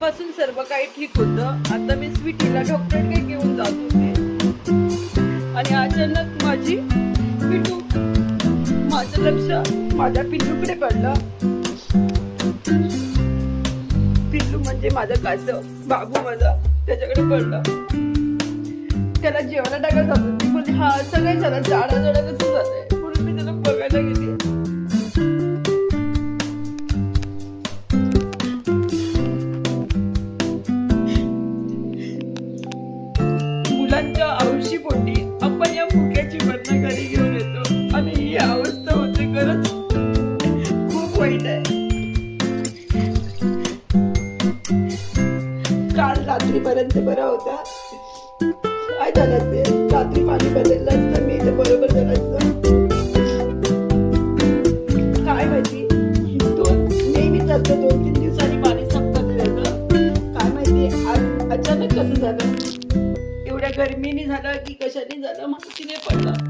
पासून सर्व काही ठीक होतं. आता मी स्वीटीला डॉक्टरकडे घेऊन जात होते. आणि अचानक माझी पिटू माझं लक्ष माझ्या पिल्लूकडे पडलं पिल्लू म्हणजे माझं कासव बाबू माझा त्याच्याकडे पडलं. त्याला जेवायला टाकायला जात होती म्हणजे हा असं झालं जाडा जाडा कसं झालंय? मुलांच्या औशी पोटी आपण या मुक्याची बदना घरी घेऊन येतो. आणि ही अवस्था होते खरंच खूप वाईट आहे. काल रात्रीपर्यंत बरा होता. काय झालं ते? रात्री पाणी बदललं असतं मी तर बरोबर झालं असतं. काय माहिती? दोन नेहमीच असतं दोन तीन दिवसांनी पाणी संपत काय माहिती? अचानक कसं झालं? एवढ्या गर्मीने झालं की कशाने झालं? माहिती नाही पडलं